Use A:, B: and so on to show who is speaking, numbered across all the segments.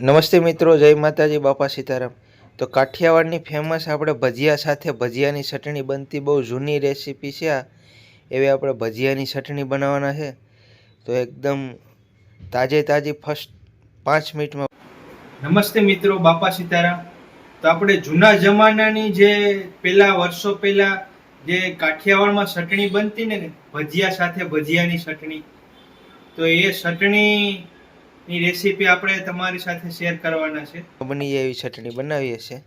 A: નમસ્તે મિત્રો, જય માતાજી, બાપા સીતારામ. તો કાઠિયાવાડની ફેમસ આપણે ભજીયા સાથે ભજીયાની ચટણી બનતી બહુ જૂની રેસીપી છે આ. એવી આપણે ભજીયાની ચટણી બનાવવાના છે. તો એકદમ તાજે તાજી ફર્સ્ટ પાંચ મિનિટમાં. નમસ્તે મિત્રો, બાપા સીતારામ. તો આપણે જૂના જમાનાની જે પહેલાં વર્ષો પહેલાં જે કાઠિયાવાડમાં ચટણી બનતી ને ભજીયા સાથે ભજીયાની ચટણી. તો એ ચટણી ની રેસીપી આપણે તમારી સાથે શેર કરવાના છે. બની એવી ચટણી બનાવીએ છીએ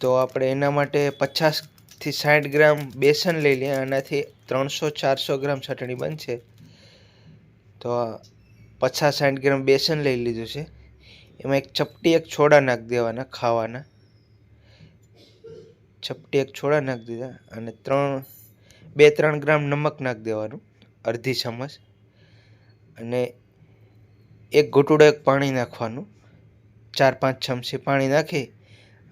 A: તો આપણે એના માટે પચાસથી સાઠ ગ્રામ બેસન લઈ લઈએ આનાથી ત્રણસો ચારસો ગ્રામ ચટણી બનશે. તો પચાસ સાઠ ગ્રામ બેસન લઈ લીધું છે. એમાં એક ચપટી, એક છોડા નાખી દેવાના ખાવાના. ચપટી, એક છોડા નાખી દીધા અને ત્રણ, બે, ત્રણ ગ્રામ નમક નાખી દેવાનું, અડધી ચમચ. અને એક ઘૂંટડો એક પાણી નાખવાનું. ચાર પાંચ ચમચી પાણી નાખી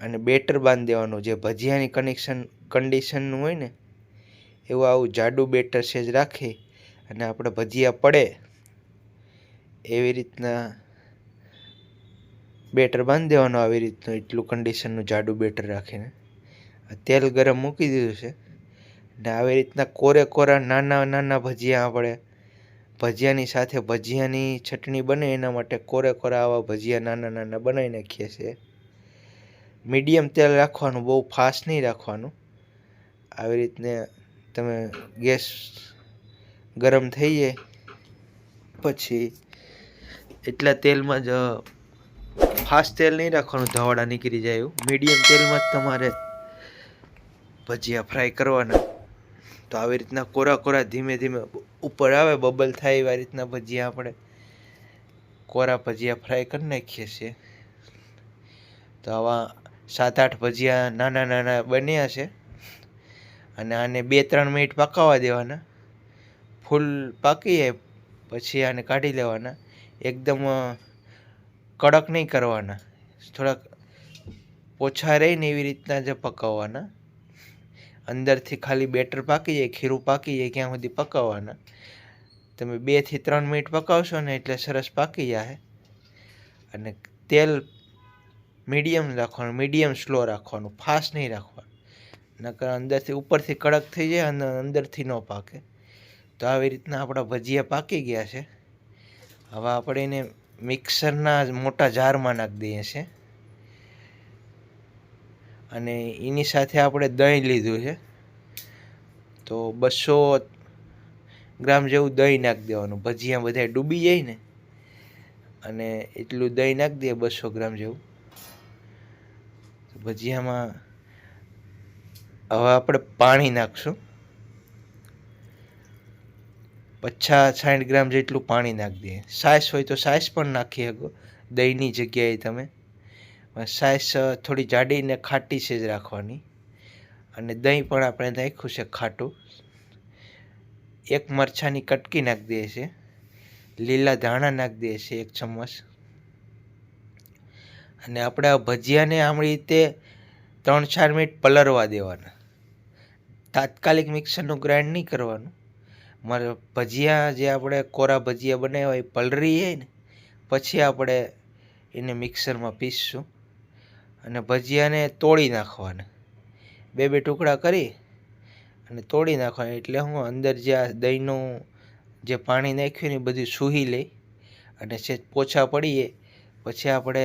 A: અને બેટર બાંધી દેવાનું. જે ભજીયાની કનેક્શન કન્ડિશનનું હોય ને, એવું આવું જાડું બેટર છે જ રાખી અને આપણે ભજીયા પડે એવી રીતના બેટર બાંધી દેવાનું આવી રીતનું, એટલું કન્ડિશનનું જાડું બેટર રાખીને. તેલ ગરમ મૂકી દીધું છે. ને આવી રીતના કોરે કોરા નાના નાના ભજીયા આપણે ભજીયાની સાથે ભજીયાની ચટણી બને, એના માટે કોરે કોરા આવા ભજીયા નાના નાના બનાવી નાખીએ છીએ. મીડિયમ તેલ રાખવાનું, બહુ ફાસ્ટ નહીં રાખવાનું. આવી રીતને તમે ગેસ ગરમ થઈ જાય પછી એટલા તેલમાં જ ફાસ્ટ તેલ નહીં રાખવાનું, ધવાડા નીકળી જાય મીડિયમ તેલમાં જ તમારે ભજીયા ફ્રાય કરવાના. તો આવી રીતના કોરા કોરા ધીમે ધીમે ઉપર આવે, બબલ થાય એવા રીતના ભજીયા આપણે કોરા ભજીયા ફ્રાય કરી નાખીએ છીએ. તો આવા સાત આઠ ભજીયા નાના નાના બન્યા છે. અને આને બે ત્રણ મિનિટ પકાવવા દેવાના. ફૂલ પાકી જાય, પછી આને કાઢી લેવાના. એકદમ કડક નહીં કરવાના. થોડાક ઓછા રહીને એવી રીતના જ પકાવવાના. અંદરથી ખાલી બેટર પાકી જાય, ખીરું પાકી જાય ક્યાં સુધી પકાવવાના. તમે બેથી ત્રણ મિનિટ પકાવશો ને એટલે સરસ પાકી જાય અને તેલ મીડિયમ રાખવાનું, મીડિયમ સ્લો રાખવાનું, ફાસ્ટ નહીં રાખવાનું. નકર અંદરથી ઉપરથી કડક થઈ જાય અને અંદરથી ન પાકે. તો આવી રીતના આપણા ભજીયા પાકી ગયા છે. હવે આપણે એને મિક્સરના મોટા જારમાં નાખી દઈએ છીએ. અને એની સાથે આપણે દહીં લીધું છે. તો બસો ગ્રામ જેવું દહીં નાખી દેવાનું. ભજીયા બધા ડૂબી જાય ને, અને એટલું દહીં નાખી દઈએ બસો ગ્રામ જેવું. ભજીયામાં હવે આપણે પાણી નાખશું. પચાસ સાઠ ગ્રામ જેટલું પાણી નાખી દઈએ. સાસ હોય તો સાસ પણ નાખી શકો. દહીંની જગ્યાએ તમે સાઈઝ થોડી જાડી ને ખાટી છે જ રાખવાની. અને દહીં પણ આપણે નાખ્યું છે ખાટું. એક મરચાંની કટકી નાખી દઈએ છીએ. લીલા ધાણા નાખી દઈએ છીએ એક ચમચ. અને આપણે આ ભજીયાને આમળી રીતે ત્રણ ચાર મિનિટ પલરવા દેવાના. તાત્કાલિક મિક્સરનું ગ્રાઇન્ડ નહીં કરવાનું. મારે ભજીયા જે આપણે કોરા ભજીયા બનાવ્યા એ જાય ને પછી આપણે એને મિક્સરમાં પીસશું. અને ભજીયાને તોડી નાખવાના. બે બે ટુકડા કરી અને તોડી નાખવાના. એટલે હું અંદર જે આ દહીંનું જે પાણી નાખ્યું ને એ બધું સૂહી લઈ અને છે પોછા પડીએ. પછી આપણે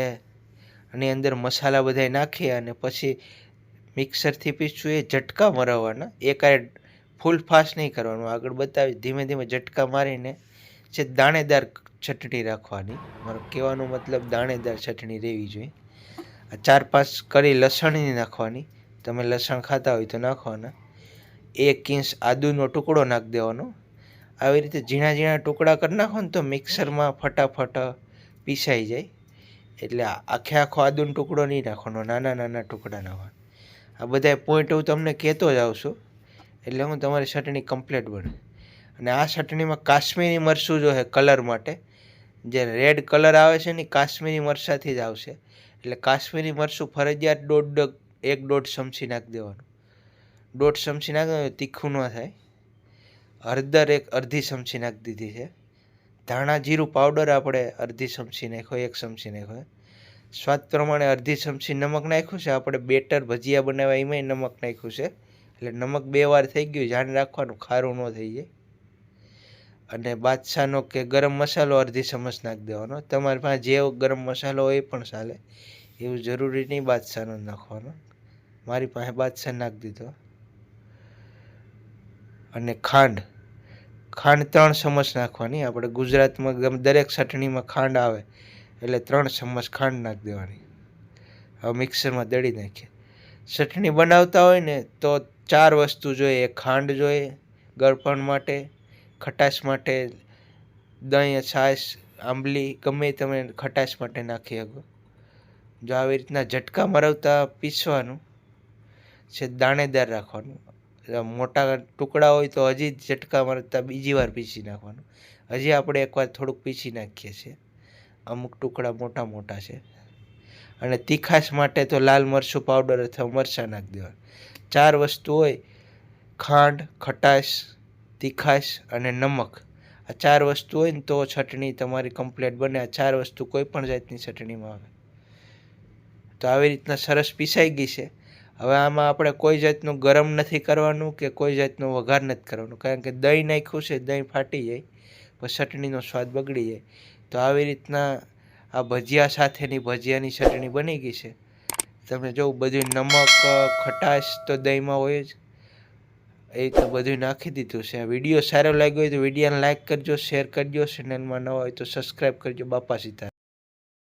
A: આની અંદર મસાલા બધા નાખીએ અને પછી મિક્સરથી પીસું એ ઝટકા મરાવવાના. એકાએ ફૂલ ફાસ્ટ નહીં કરવાનું. આગળ બતાવી ધીમે ધીમે ઝટકા મારીને છે દાણેદાર ચટણી રાખવાની. મારો કહેવાનો મતલબ દાણેદાર ચટણી રહેવી જોઈએ. આ ચાર પાંચ કરી લસણની નાખવાની. તમે લસણ ખાતા હોય તો નાખવાના. એક ઇંચ આદુનો ટુકડો નાખી દેવાનો. આવી રીતે ઝીણા ઝીણા ટુકડા કરી નાખો ને તો મિક્સરમાં ફટાફટ પીસાઈ જાય. એટલે આખે આખો આદુનો ટુકડો નહીં નાખવાનો, નાના નાના ટુકડા નાખવાના. આ બધા પોઈન્ટ હું તમને કહેતો જ આવશું એટલે હું તમારી ચટણી કમ્પ્લીટ બને અને આ ચટણીમાં કાશ્મીરી મરચું જો છે કલર માટે જે રેડ કલર આવે છે ને કાશ્મીરી મરસાથી જ આવશે. એટલે કાશ્મીરી મરચું ફરજિયાત દોઢ એક દોઢ ચમચી નાખી દેવાનું. દોઢ ચમચી નાખી તીખું ન થાય. હળદર એક અડધી ચમચી નાખી દીધી છે. ધાણા જીરું પાવડર આપણે અડધી ચમચી નાખ્યો, એક ચમચી નાખ્યો. સ્વાદ પ્રમાણે અડધી ચમચી નમક નાખ્યું છે. આપણે બેટર ભજીયા બનાવ્યા એમાંય નમક નાખ્યું છે. એટલે નમક બે વાર થઈ ગયું ધ્યાન રાખવાનું, ખારું ન થઈ જાય. અને બાદશાહનો કે ગરમ મસાલો અડધી ચમચ નાખી દેવાનો. તમારી પાસે જે ગરમ મસાલો હોય એ પણ ચાલે. એવું જરૂરી નહીં બાદશાહનો નાખવાનો. મારી પાસે બાદશાહ નાખી દીધો. અને ખાંડ. ખાંડ ત્રણ ચમચ નાખવાની. આપણે ગુજરાતમાં દરેક ચટણીમાં ખાંડ આવે. એટલે ત્રણ ચમચ ખાંડ નાખી દેવાની. હવે મિક્સરમાં દળી નાખીએ. ચટણી બનાવતા હોય ને તો ચાર વસ્તુ જોઈએ. ખાંડ જોઈએ ગળપણ માટે ખટાશ માટે દહીં, છાશ, આંબલી, ગમે તમે ખટાશ માટે નાખી શકો. જો આવી રીતના ઝટકા મરાવતા પીસવાનું, છે દાણેદાર રાખવાનું. મોટા ટુકડા હોય તો હજી ઝટકા મરતા બીજી વાર પીસી નાખવાનું. હજી આપણે એકવાર થોડુંક પીસી નાખીએ છીએ. અમુક ટુકડા મોટા મોટા છે. અને તીખાશ માટે તો લાલ મરચું પાવડર અથવા મરચાં નાખી દેવા ચાર વસ્તુ હોય, ખાંડ, ખટાશ તીખાશ અને નમક. આ ચાર વસ્તુ હોય ને તો ચટણી તમારી કમ્પ્લેટ બને. આ ચાર વસ્તુ કોઈ પણ જાતની ચટણીમાં આવે. તો આવી રીતના સરસ પીસાઈ ગઈ છે. હવે આમાં આપણે કોઈ જાતનું ગરમ નથી કરવાનું કે કોઈ જાતનો વઘાર નથી કરવાનો. કારણ કે દહીં નાખ્યું છે, દહીં ફાટી જાય, પછી ચટણીનો સ્વાદ બગડી જાય. તો આવી રીતના આ ભજીયા સાથેની ભજીયાની ચટણી બની ગઈ છે. તમે જો બધું નમક, ખટાશ તો દહીંમાં હોય જ. એ તો બધું નાખી દીધું છે. વીડિયો સારો લાગ્યો હોય તો વિડીયોને લાઇક કરજો શેર કરજો ચેનલમાં ન હોય તો સબસ્ક્રાઈબ કરજો, બાપા સીતા.